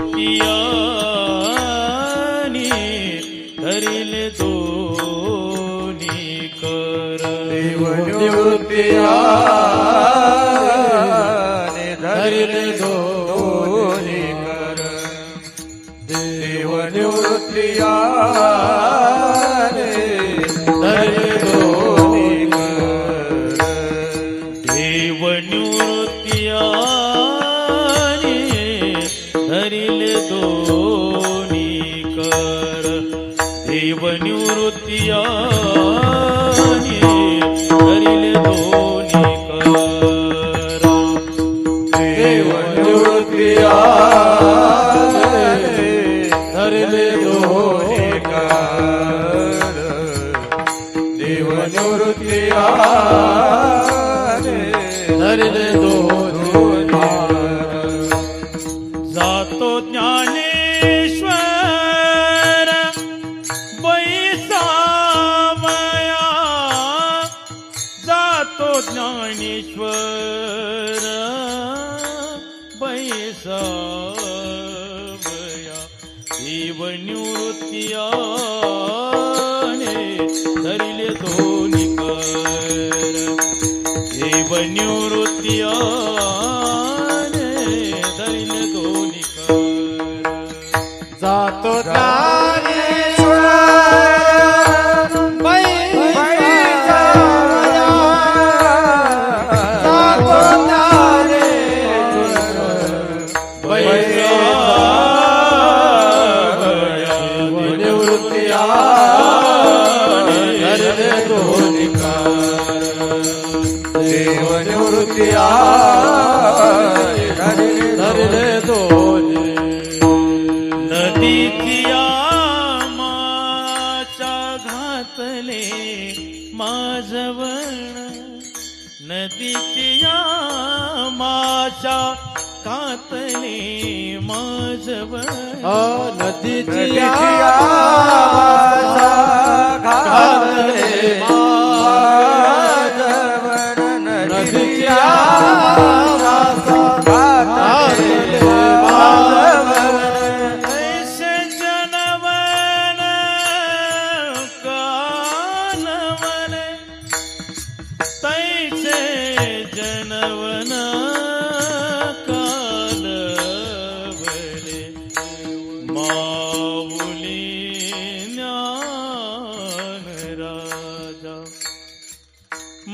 निवृत्तियानी धरिले दोन्ही कर. देव धरिले निवृत्तियानी धरिले दोन्ही कर. देव निवृत्तियाने धरिले दोन्ही कर. देव निवृत्तियाने धरिले परमेश्वर बैसावया देव निवृत्तियाने धरिले दोन्ही कर। देव निवृत्तियाने धरिले दोन्ही कर। जातो ज्ञानेश्वर नदीतिया माच्या घातले माझवण नदीतिया माच्या कातले माझवण नदीची आवाजा घातले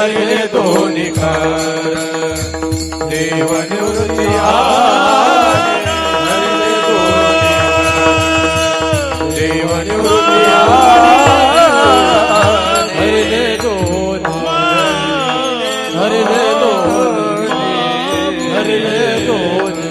हरिले दोन्ही कर देव निवृत्ती हरिले दोन्ही देव निवृत्ती हरिले दोन्ही हरिले दोन्ही हरिले दोन्ही